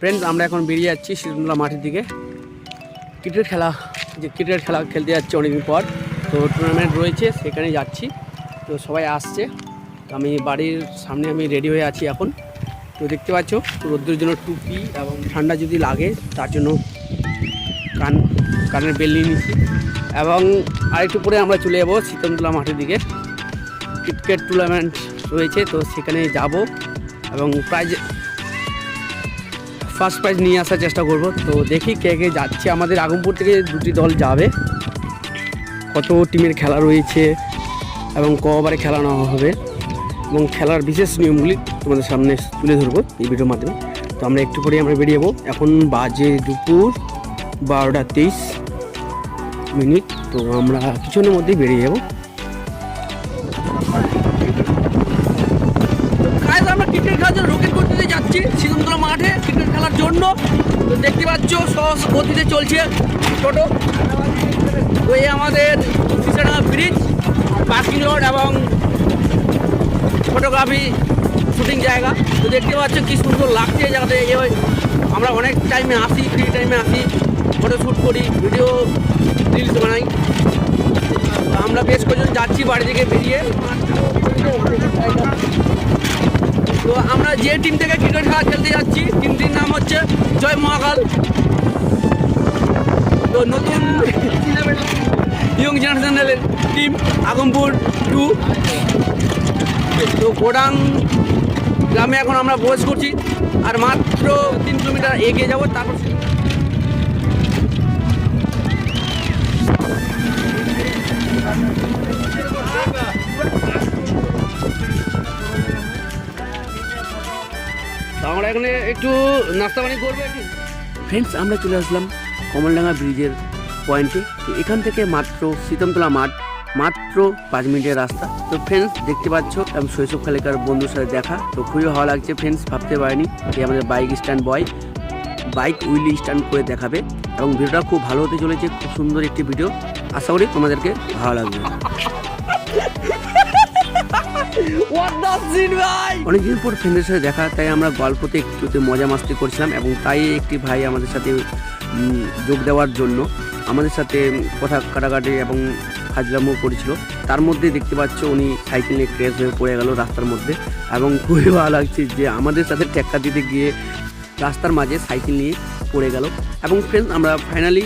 Friends আমরা এখন বেরিয়ে যাচ্ছি শিরুমলা মাঠের দিকে। ক্রিকেট খেলা, যে ক্রিকেট খেলা খেলতে যাচ্ছি অনেকদিন পর। তো টুর্নামেন্ট রয়েছে সেখানে যাচ্ছি। তো সবাই আসছে। তো আমি বাড়ির সামনে আমি রেডি হয়ে আছি এখন। তো দেখতে পাচ্ছ রোদ্রের জন্য টুপি এবং ঠান্ডা যদি লাগে, তার জন্য কান, কানের বেল নিয়ে নিচ্ছি। এবং আরেকটু পরে আমরা চলে যাব শীতমতলা মাঠের দিকে। ক্রিকেট টুর্নামেন্ট রয়েছে, তো সেখানে যাব। এবং প্রাইজ ফার্স্ট প্রাইজ নিয়ে আসার চেষ্টা করব। তো দেখি কে কে যাচ্ছে। আমাদের আগমপুর থেকে দুটি দল যাবে। কত টিমের খেলা রয়েছে এবং ক ওভারে খেলা নেওয়া হবে। এবং খেলার বিশেষ নিয়মগুলি তোমাদের সামনে তুলে ধরবো এই ভিডিওর মাধ্যমে। তো আমরা একটু পরে আমরা বেরিয়ে যাব। এখন বাজে দুপুর বারোটা তেইশ মিনিট। তো আমরা কিছুক্ষণের মধ্যেই বেরিয়ে যাব। আমরা ক্রিকেট খেলার জন্য যাচ্ছি সিজনতলা মাঠে ক্রিকেট খেলার জন্য। দেখতে পাচ্ছ, সহজ গতিতে চলছে টোটো। ওই আমাদের সিসাডাঙ্গা ব্রিজ পার্কিং রোড এবং ফটোগ্রাফি শুটিং জায়গা। তো দেখতে পাচ্ছ কি সুন্দর লাগছে এই জায়গাতে আমরা অনেক টাইমে আসি ফ্রি টাইমে আসি ফটো শ্যুট করি ভিডিও রিলস বানাই। আমরা বেশ কজন যাচ্ছি বাড়ি থেকে বেরিয়ে। তো আমরা যে টিম থেকে ক্রিকেট খেলা খেলতে যাচ্ছি টিমটির নাম হচ্ছে জয় মহাকাল। তো নতুন ইয়ং জেনারেশনের টিম আগমপুর টু তো গোডাং গ্রামে এখন আমরা প্রবেশ করছি, আর মাত্র তিন কিলোমিটার এগিয়ে যাব, তারপর এখানে একটু নাস্তা পানি করব ফ্রেন্ডস আমরা চলে আসলাম কমলডাঙ্গা ব্রিজের পয়েন্টে। তো এখান থেকে মাত্র শীতমতলা মাঠ মাত্র পাঁচ মিনিটের রাস্তা। তো ফ্রেন্ডস দেখতে পাচ্ছ এবং শৈশবকালিকার বন্ধুর সাথে দেখা। তো খুবই ভালো লাগছে ফ্রেন্ডস ভাবতে পারিনি যে আমাদের bike stand boy bike wheelie stand করে দেখাবে। এবং ভিডিওটা খুব ভালো হতে চলেছে খুব সুন্দর একটি ভিডিও আশা করি তোমাদেরকে ভালো লাগবে। অনেকদিন পর ফ্রেন্ডের সাথে দেখা, তাই আমরা গল্পতে একটুতে মজা মাস্তি করছিলাম এবং তাই একটি ভাই আমাদের সাথে যোগ দেওয়ার জন্য আমাদের সাথে কথা কাটাকাটি এবং ফাজলামো করেছিল। তার মধ্যে দেখতে পাচ্ছ উনি সাইকেল নিয়ে ক্রেশ হয়ে পড়ে গেল রাস্তার মধ্যে এবং খুবই ভালো লাগছে যে আমাদের সাথে টেক্কা দিতে গিয়ে রাস্তার মাঝে সাইকেল নিয়ে পড়ে গেল। এবং ফ্রেন্ড আমরা ফাইনালি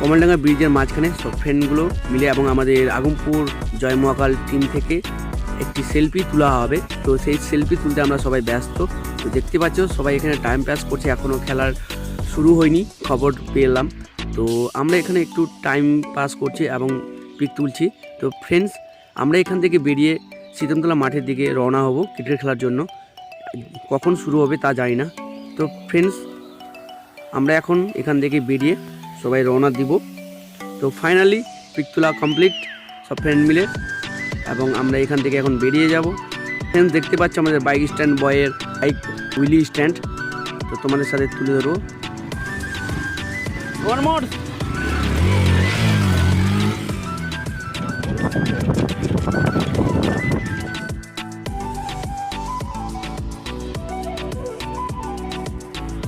কমলডাঙ্গা ব্রিজের মাঝখানে সব ফ্রেন্ডগুলো মিলে এবং আমাদের আগমপুর জয় মহাকাল টিম থেকে একটি সেলফি তোলা হবে। তো সেই সেলফি তুলতে আমরা সবাই ব্যস্ত। তো দেখতে পাচ্ছ, সবাই এখানে টাইম পাস করছে এখনও খেলার শুরু হয়নি, খবর পেলাম। তো আমরা এখানে একটু টাইম পাস করছি এবং পিক তুলছি। তো ফ্রেন্ডস আমরা এখান থেকে বেরিয়ে শীতমতলা মাঠের দিকে রওনা হব ক্রিকেট খেলার জন্য। কখন শুরু হবে তা জানি না। তো ফ্রেন্ডস আমরা এখন এখান থেকে বেরিয়ে সবাই রওনা দিব। তো ফাইনালি পিক তোলা কমপ্লিট সব ফ্রেন্ড মিলে এবং আমরা এখান থেকে এখন বেরিয়ে যাব। ফ্রেন্ডস দেখতে পাচ্ছ আমাদের বাইক স্ট্যান্ড বয়ের বাইক উইলি স্ট্যান্ড তো তোমাদের সাথে তুলে ধরবো.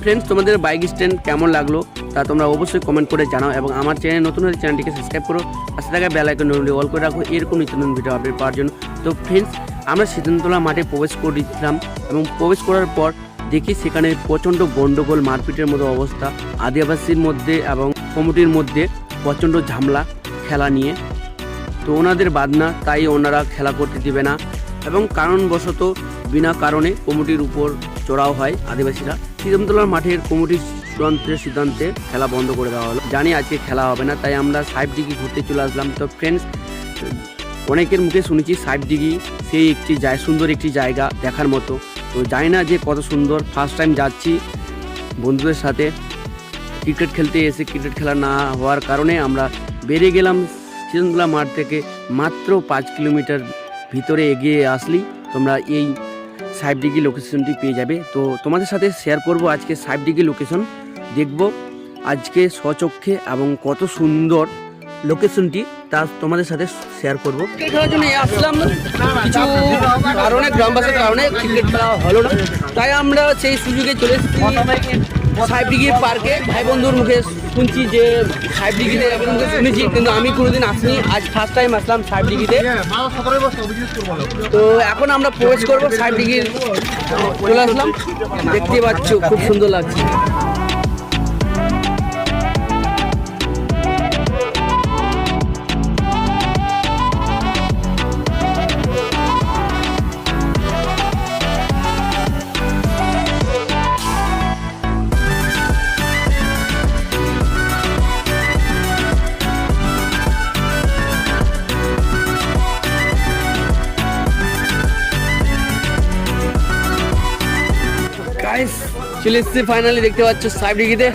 ফ্রেন্ডস তোমাদের বাইক স্ট্যান্ড কেমন লাগল তা তোমরা অবশ্যই কমেন্ট করে জানাও এবং আমার চ্যানেল নতুন হলে চ্যানেলটিকে সাবস্ক্রাইব করো। পাশে থাকা বেল আইকন অল করে রাখো। এরকম নিত্য নতুন ভিডিও আপডেট পাওয়ার জন্য। তো ফ্রেন্ডস আমরা শীতন্তলা মাঠে প্রবেশ করেছিলাম এবং প্রবেশ করার পর দেখি সেখানে প্রচণ্ড গন্ডগোল, মারপিটের মতো অবস্থা, আদিবাসীর মধ্যে এবং কমিটির মধ্যে প্রচণ্ড ঝামেলা, খেলা নিয়ে। তো ওনাদের বাদনা তাই ওনারা খেলা করতে দিবে না। এবং কারণবশত, বিনা কারণে কমিটির উপর চড়াও হয় আদিবাসীরা। শ্রীরামতলার মাঠের কমিটির চূড়ান্তের সিদ্ধান্তে খেলা বন্ধ করে দেওয়া হলো। জানি আজকে খেলা হবে না, তাই আমরা সাইড দিঘি ঘুরতে চলে আসলাম। তো ফ্রেন্ডস অনেকের মুখে শুনেছি সাইড দিঘি সেই একটি সুন্দর একটি জায়গা দেখার মতো। তো জানি না যে কত সুন্দর। ফার্স্ট টাইম যাচ্ছি বন্ধুদের সাথে। ক্রিকেট খেলতে এসে ক্রিকেট খেলা না হওয়ার কারণে আমরা বেরিয়ে গেলাম সিজনগুলা মাঠ থেকে মাত্র পাঁচ কিলোমিটার ভিতরে এগিয়ে আসলি। তোমরা এই সাইব ডিগ্রি লোকেশনটি পেয়ে যাবে তো তোমাদের সাথে শেয়ার করব আজকে সাইভ ডিগ্রি লোকেশন দেখব আজকে স্বচক্ষে এবং কত সুন্দর লোকেশনটি তা তোমাদের সাথে শেয়ার করব ক্রিকেট খেলার জন্য আসলাম কিছু কারণে গ্রামবাসীর কারণে ক্রিকেট খেলা হলো না তাই আমরা সেই সুযোগে চলে এসেছি সাহেব ডিগ্রি পার্কে ভাই বন্ধুর মুখে শুনছি যে সাহেব ডিগ্রিতে শুনেছি, কিন্তু আমি কোনোদিন আসিনি। আজ ফার্স্ট টাইম আসলাম সাহেব ডিগ্রিতে তো এখন আমরা প্রবেশ করব সাহেব ডিগ্রি চলে আসলাম। দেখতে পাচ্ছ, খুব সুন্দর লাগছে। চলে এসেছি ফাইনালি দেখতে পাচ্ছ সাহেব ডিগ্রিতে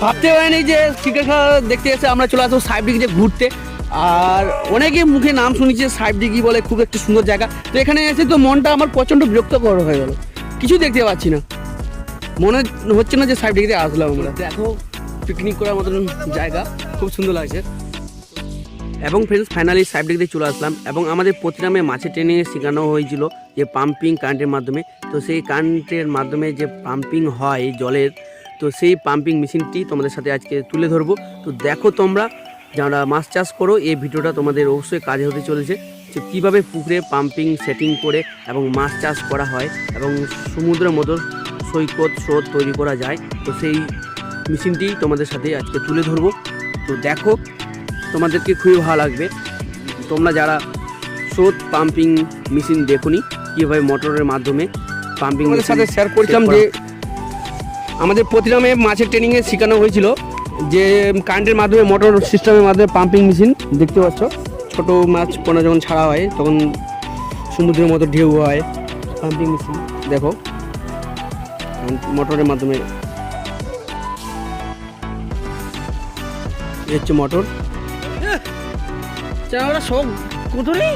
ভাবতে পারিনি যে ক্রিকেট খেলা দেখতে এসে আমরা চলে আসব সাহেব ডিগ্রিতে ঘুরতে। আর অনেকে মুখে নাম শুনেছে সাহেব ডিগ্রি বলে খুব একটা সুন্দর জায়গা। তো এখানে এসে তো মনটা আমার প্রচণ্ড বিরক্তকর হয়ে গেল। কিছু দেখতে পাচ্ছি না। মনে হচ্ছে না যে সাহেব ডিগ্রিতে আসলাম আমরা। দেখো পিকনিক করার মতন জায়গা। খুব সুন্দর লাগছে। এবং ফ্রেন্ডস ফাইনালি সাইড দিকে চলে আসলাম। এবং আমাদের প্রতিরামে মাছের ট্রেনিং শেখানো হয়েছিল। যে পাম্পিং কারেন্টের মাধ্যমে, তো সেই কারেন্টের মাধ্যমে যে পাম্পিং হয় জলের, তো সেই পাম্পিং মেশিনটি তোমাদের সাথে আজকে তুলে ধরবো। তো দেখো তোমরা, যারা মাছ চাষ করো, এই ভিডিওটা তোমাদের অবশ্যই কাজে হতে চলেছে। যে কীভাবে পুকুরে পাম্পিং সেটিং করে এবং মাছ চাষ করা হয় এবং সমুদ্রের মতো সৈকত, স্রোত তৈরি করা যায়, তো সেই মেশিনটি তোমাদের সাথে আজকে তুলে ধরবো। তো দেখো, তোমাদেরকে খুবই ভালো লাগবে। তোমরা যারা স্রোত পাম্পিং মেশিন দেখুনি কীভাবে মোটরের মাধ্যমে পাম্পিং সাথে শেয়ার করছিলাম যে আমাদের প্রতিরামে মাছের ট্রেনিংয়ে শেখানো হয়েছিল যে কারেন্টের মাধ্যমে মোটর সিস্টেমের মাধ্যমে পাম্পিং মেশিন দেখতে পাচ্ছ। ছোট মাছ পোনা যখন ছাড়া হয় তখন সমুদ্রের মতো ঢেউ হয় পাম্পিং মেশিন দেখো। মোটরের মাধ্যমে। এই হচ্ছে মোটর ওরা সব কুতুরি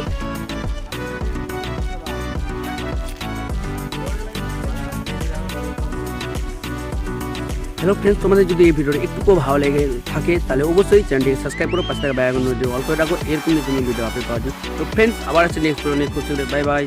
হ্যালো ফ্রেন্ডস তোমাদের যদি এই ভিডিওটা খুব ভালো লেগে থাকে, তাহলে অবশ্যই চ্যানেলটিকে সাবস্ক্রাইব করো, পাশে থাকা ব্যাগ ভিডিও অল করে রাখো, এরকম নতুন ভিডিও আপনি পাওয়ার জন্য। তো ফ্রেন্ডস আবার আছে next video next bye bye